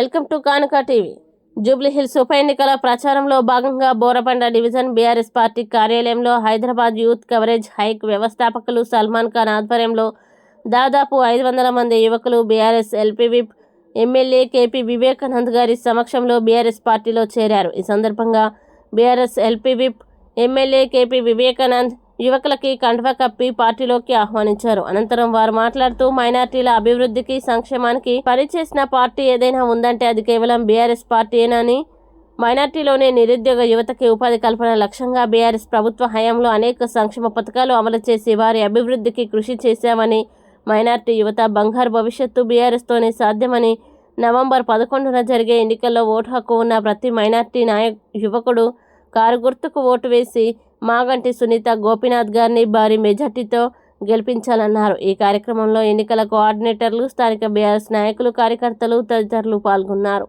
Welcome to Kanuka TV. Jubilee Hills ఉప ఎన్నికల ప్రచారంలో భాగంగా బోరబండ డివిజన్ బీఆర్ఎస్ పార్టీ కార్యాలయంలో హైదరాబాద్ యూత్ కవరేజ్ హైక్ వ్యవస్థాపకులు సల్మాన్ ఖాన్ ఆధ్వర్యంలో దాదాపు ఐదు వందల మంది యువకులు BRS LP whip MLA KP Vivekanand గారి సమక్షంలో బీఆర్ఎస్ పార్టీలో చేరారు. ఈ సందర్భంగా BRS LP whip MLA KP Vivekanand యువకులకి కండువ కప్పి పార్టీలోకి ఆహ్వానించారు. అనంతరం వారు మాట్లాడుతూ మైనార్టీల అభివృద్ధికి సంక్షేమానికి పనిచేసిన పార్టీ ఏదైనా ఉందంటే అది కేవలం బీఆర్ఎస్ పార్టీయేనని. మైనార్టీలోనే నిరుద్యోగ యువతకి ఉపాధి కల్పన లక్ష్యంగా బీఆర్ఎస్ ప్రభుత్వ హయాంలో అనేక సంక్షేమ పథకాలు అమలు చేసి వారి అభివృద్ధికి కృషి చేశామని మైనార్టీ యువత బంగారు భవిష్యత్తు బీఆర్ఎస్తోనే సాధ్యమని నవంబర్ పదకొండున జరిగే ఎన్నికల్లో ఓటు హక్కు ఉన్న ప్రతి మైనార్టీ నాయక్ యువకుడు కారు గుర్తుకు ఓటు వేసి మాగంటి సునీత గోపీనాథ్ గారిని భారీ మెజార్టీతో గెలిపించాలన్నారు. ఈ కార్యక్రమంలో ఎన్నికల కోఆర్డినేటర్లు స్థానిక బీఆర్ఎస్ నాయకులు కార్యకర్తలు తదితరులు పాల్గొన్నారు.